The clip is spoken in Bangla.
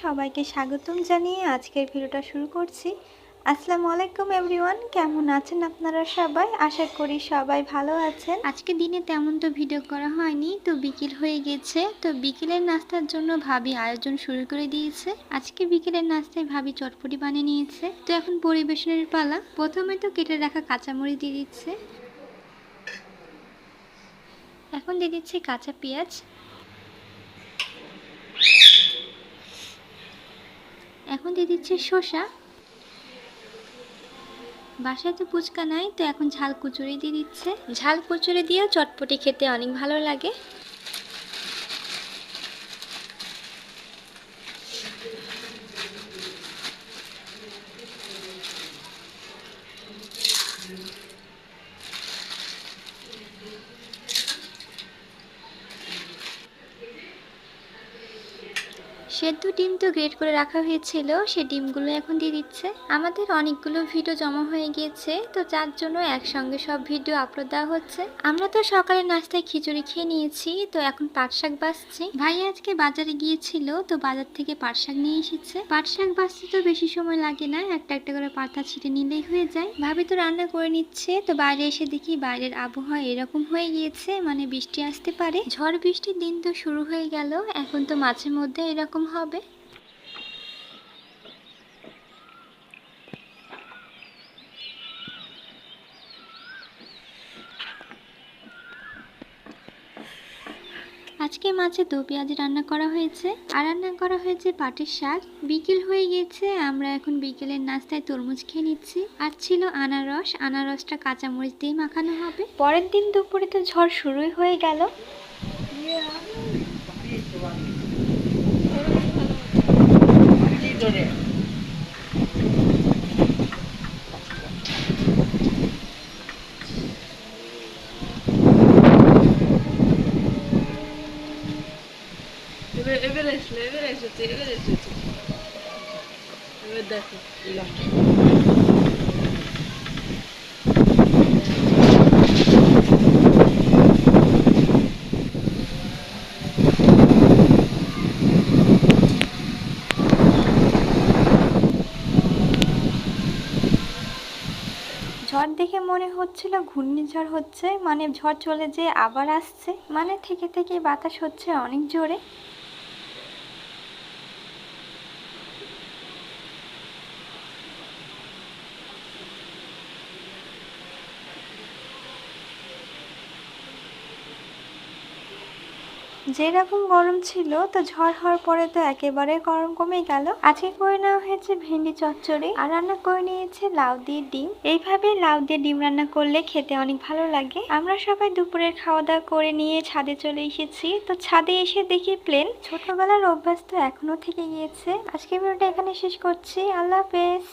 সবাইকে স্বাগতম জানিয়ে আজকের ভিডিওটা শুরু করছি। আসসালামু আলাইকুম এভরিওয়ান, কেমন আছেন আপনারা সবাই? আশা করি সবাই ভালো আছেন। আজকে দিনে তেমন তো ভিডিও করা হয়নি, তো বিকেল হয়ে গেছে। তো বিকেলের নাস্তার জন্য ভাবি আয়োজন শুরু করে দিয়েছে। আজকে বিকেলের নাস্তায় ভাবি চটপটি বানিয়ে নিয়েছে। তো এখন পরিবেশনের পালা। প্রথমে তো কেটে রাখা কাঁচামরিচ দিয়ে দিচ্ছে। এখন দিয়ে দিচ্ছে কাঁচা পেঁয়াজ। এখন দিয়ে দিচ্ছে শসা। বাসায় তো পুচকা নাই, তো এখন ঝাল কুচুরি দিয়ে দিচ্ছে। ঝাল কুচুরি দিয়েও চটপটি খেতে অনেক ভালো লাগে। সেদ্ধ ডিম তো গ্রেট করে রাখা হয়েছিল, সে ডিমগুলো এখন দিয়ে দিচ্ছে। আমাদের অনেকগুলো ভিডিও জমা হয়ে গিয়েছে, তো যার জন্য একসঙ্গে সব ভিডিও আপলোড দেওয়া হচ্ছে। আমরা তো সকালে নাস্তায় খিচুড়ি খেয়ে নিয়েছি, তো এখন পাট শাক বাছছি ভাই আজকে বাজারে গিয়েছিল, তো বাজার থেকে পাট শাক নিয়ে এসেছে। পাট শাক বাছতে তো বেশি সময় লাগে না, একটা একটা করে পাতা ছিটে নিলেই হয়ে যায়। ভাবি তো রান্না করে নিচ্ছে, তো বাইরে এসে দেখি বাইরের আবহাওয়া এরকম হয়ে গিয়েছে মানে বৃষ্টি আসতে পারে। ঝড় বৃষ্টির দিন তো শুরু হয়ে গেল, এখন তো মাঝে মধ্যে এরকম হবে? আজকে মাছে দু পেঁয়াজ রান্না করা হয়েছে। আর রান্না করা হয়েছে পাটের শাক। বিকেল হয়ে গেছে আমরা এখন বিকেলের নাস্তায় তরমুজ খেয়ে নিচ্ছি। আর ছিল আনারস। আনারসটা কাঁচামরিচ দিয়ে মাখানো হবে। পরের দিন দুপুরে তো ঝড় শুরুই হয়ে গেল। এবার এবার আসলে এবার এসেছে এবার এসেছে এবার দেখো ঝড় দেখে মনে হচ্ছিল ঘূর্ণিঝড় হচ্ছে মানে ঝড় চলে যেয়ে আবার আসছে। মানে থেকে থেকে বাতাস হচ্ছে অনেক জোরে। যেরকম গরম ছিল, তো ঝড় হওয়ার পরে তো একেবারে গরম কমে গেল। আজকে করে নেওয়া হয়েছে ভেন্ডি চচ্চড়ি, আর রান্না করে নিয়েছে লাউ দিয়ে ডিম। এইভাবে লাউ দিয়ে ডিম রান্না করলে খেতে অনেক ভালো লাগে। আমরা সবাই দুপুরের খাওয়া দাওয়া করে নিয়ে ছাদে চলে এসেছি। তো ছাদে এসে দেখি প্লেন। ছোটবেলার অভ্যাস তো এখনও থেকে গিয়েছে। আজকে ভিডিওটা এখানে শেষ করছি। আল্লাহ হাফেজ।